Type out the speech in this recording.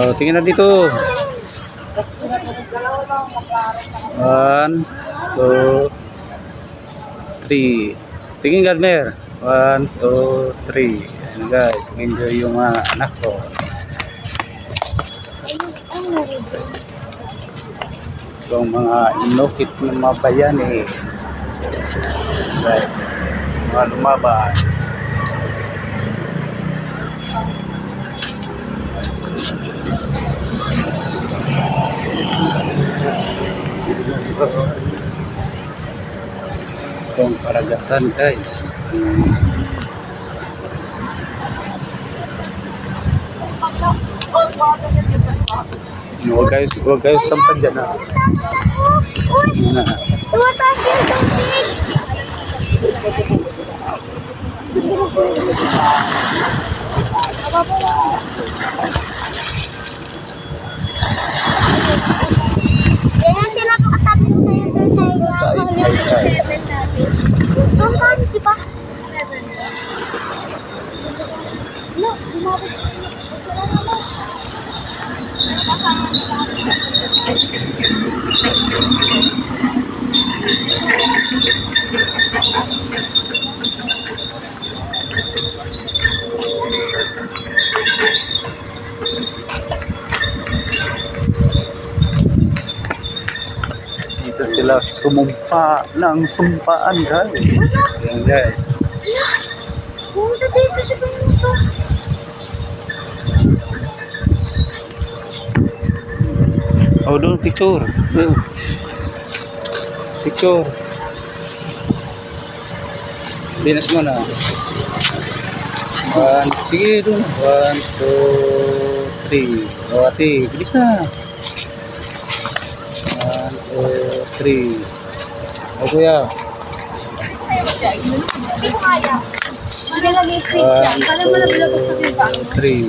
Oh, tingin na dito. One, two, three. Tingin, Gadmer. One, two, three. Ayan guys, enjoy yung mga anak ko. Ang mga inukit ng mga bayani. Guys, mga lumaban. Itong karagatan guys. Huwag kayo, huwag kayo sampan dyan Dito sila sumumpa ng sumpaan guys. Ayan guys. Pumunta dito sa pumunta. Oh, doon picture. Doon. Picture. Dinas mo na. One, sige doon. One, two, three. O ate, bilis na. One, two, three. O kuya. Lang yung One, two, three.